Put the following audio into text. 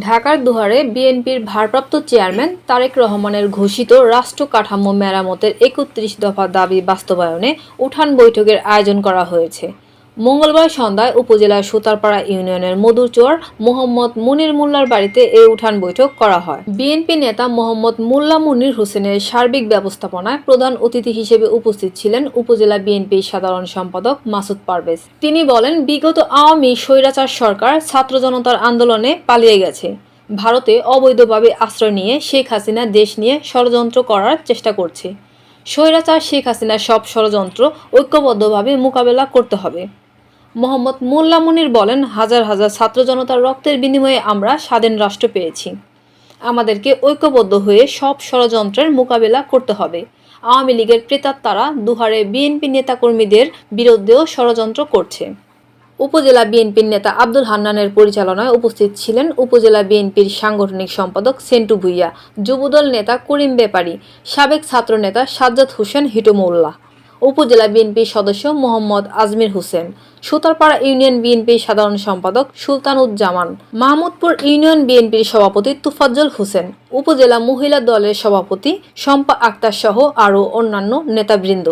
ঢাকার দুহারে বিএনপির ভারপ্রাপ্ত চেয়ারম্যান তারেক রহমানের ঘোষিত রাষ্ট্র কাঠামো মেরামতের একত্রিশ দফা দাবি বাস্তবায়নে উঠান বৈঠকের আয়োজন করা হয়েছে। মঙ্গলবার সন্ধ্যায় উপজেলার সুতারপাড়া ইউনিয়নের মধুচর মোহাম্মদ মুনির মোল্লার বাড়িতে এই উঠান বৈঠক করা হয়। বিএনপি নেতা মোহাম্মদ মোল্লা মুনির হোসেনের সার্বিক ব্যবস্থাপনায় প্রধান অতিথি হিসেবে উপস্থিত ছিলেন উপজেলা বিএনপির সাধারণ সম্পাদক মাসুদ পারভেজ। তিনি বলেন, বিগত আওয়ামী স্বৈরাচার সরকার ছাত্র জনতার আন্দোলনে পালিয়ে গেছে। ভারতে অবৈধভাবে আশ্রয় নিয়ে শেখ হাসিনা দেশ নিয়ে ষড়যন্ত্র করার চেষ্টা করছে। স্বৈরাচার শেখ হাসিনার সব ষড়যন্ত্র ঐক্যবদ্ধভাবে মোকাবেলা করতে হবে। মোহাম্মদ মোল্লা মুনির বলেন, হাজার হাজার ছাত্র জনতার রক্তের বিনিময়ে আমরা স্বাধীন রাষ্ট্র পেয়েছি। আমাদেরকে ঐক্যবদ্ধ হয়ে সব ষড়যন্ত্রের মোকাবেলা করতে হবে। আওয়ামী লীগের প্রেতাত্মারা দুহারে বিএনপি নেতাকর্মীদের বিরুদ্ধেও ষড়যন্ত্র করছে। উপজেলা বিএনপির নেতা আব্দুল হান্নানের পরিচালনায় উপস্থিত ছিলেন উপজেলা বিএনপির সাংগঠনিক সম্পাদক সেন্টু ভুইয়া, যুবদল নেতা করিম বেপারী সাবেক ছাত্রনেতা সাজ্জাদ হোসেন হিটুমুল্লাহ উপজেলা বিএনপির সদস্য মোহাম্মদ আজমির হোসেন, সুতারপাড়া ইউনিয়ন বিএনপি সাধারণ সম্পাদক সুলতানুজ্জামান, মাহমুদপুর ইউনিয়ন বিএনপির সভাপতি তুফাজ্জল হোসেন, উপজেলা মহিলা দলের সভাপতি শম্পা আক্তার সহ আরও অন্যান্য নেতাবৃন্দ।